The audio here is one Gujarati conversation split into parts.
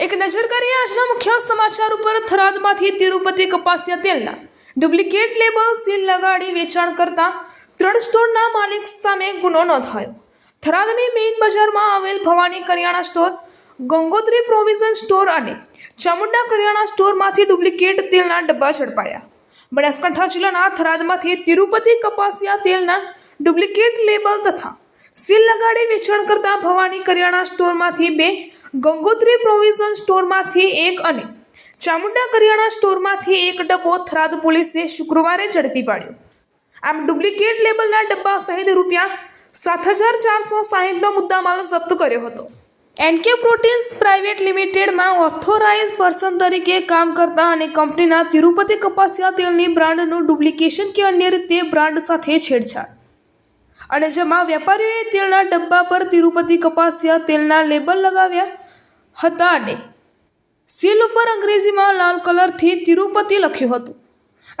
એક નજર કરીએ આજના મુખ્ય સમાચાર ઉપર, થરાદમાંથી તિરુપતિ કપાસિયા તેલના ડુપ્લિકેટ લેબલ સીલ લગાડી વેચાણ કરતા ત્રણ સ્ટોરના માલિક સામે ગુનો નોંધાયો. થરાદની મેઇન બજારમાં આવેલ ભવાની કરિયાણા સ્ટોર, ગંગોત્રી પ્રોવિઝન સ્ટોર અને ચામુંડા કરિયાણા સ્ટોરમાંથી ડુપ્લિકેટ તેલના ડબ્બા ઝડપાયા. બનાસકાંઠા જિલ્લાના થરાદમાંથી તિરુપતિ કપાસિયા તેલના ડુપ્લિકેટ લેબલ તથા સીલ લગાડી વેચાણ કરતા ભવાની કરિયાણા સ્ટોરમાંથી બે ગંગોત્રી પ્રોવિઝન સ્ટોરમાંથી એક અને ચામુંડા કરિયાણા સ્ટોરમાંથી એક ડબ્બો થરાદ પોલીસે શુક્રવારે ઝડપી પાડ્યો. આમ ડુપ્લિકેટ લેબલના ડબ્બા સહિત રૂપિયા સાત હજાર ચારસો સાહીઠનો મુદ્દામાલ જપ્ત કર્યો હતો. એનકે પ્રોટીન્સ પ્રાઇવેટ લિમિટેડમાં ઓથોરાઇઝ પર્સન તરીકે કામ કરતા અને કંપનીના તિરુપતિ કપાસિયા તેલની બ્રાન્ડનું ડુપ્લિકેશન કે અન્ય રીતે બ્રાન્ડ સાથે છેડછાડ. અને જેમાં વેપારીઓએ તેલના ડબ્બા પર તિરુપતિ કપાસિયા તેલના લેબલ લગાવ્યા હતા અને સીલ ઉપર અંગ્રેજીમાં લાલ કલરથી તિરુપતિ લખ્યું હતું.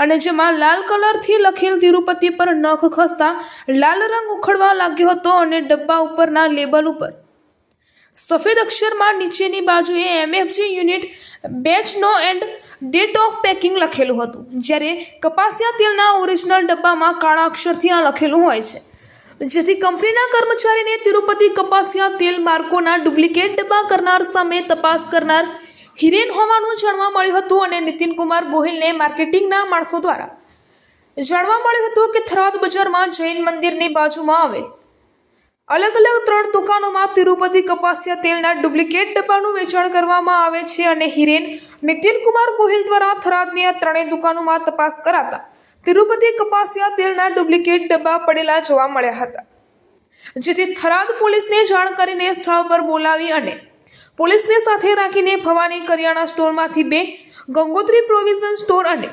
અને જેમાં લાલ કલરથી લખેલ તિરુપતિ પર નખ ખસતા લાલ રંગ ઉખડવા લાગ્યો હતો અને ડબ્બા ઉપરના લેબલ ઉપર સફેદ અક્ષરમાં નીચેની બાજુએ એમએફજી યુનિટ બેચનો એન્ડ ડેટ ઓફ પેકિંગ લખેલું હતું, જ્યારે કપાસિયા તેલના ઓરિજિનલ ડબ્બામાં કાળા અક્ષરથી આ લખેલું હોય છે. જેથી કંપનીના કર્મચારીને તિરુપતિ કપાસિયા તેલ માર્કોના ડુપ્લિકેટ ડબ્બા કરનાર સામે તપાસ કરનાર હિરેન હોવાનું જાણવા મળ્યું હતું અને નીતિનકુમાર ગોહિલને માર્કેટિંગના માણસો દ્વારા. જાણવા મળ્યું હતું કે થરાદ બજારમાં જૈન મંદિરની બાજુમાં આવેલ અલગ અલગ ત્રણ દુકાનોમાં તિરુપતિ કપાસિયા તેલના ડુપ્લિકેટ ડબ્બાનું વેચાણ કરવામાં આવે છે અને હિરેન નિતિનકુમાર ગોહિલ દ્વારા થરાદની આ ત્રણેય દુકાનોમાં તપાસ કરાતા તિરુપતિ કપાસિયા તેલના ડુપ્લિકેટ ડબ્બા પડેલા જોવા મળ્યા હતા. જેથી થરાદ પોલીસને જાણ કરીને સ્થળ પર બોલાવી અને પોલીસને સાથે રાખીને ભવાની કરિયાણા સ્ટોરમાંથી બે ગંગોત્રી પ્રોવિઝન સ્ટોર અને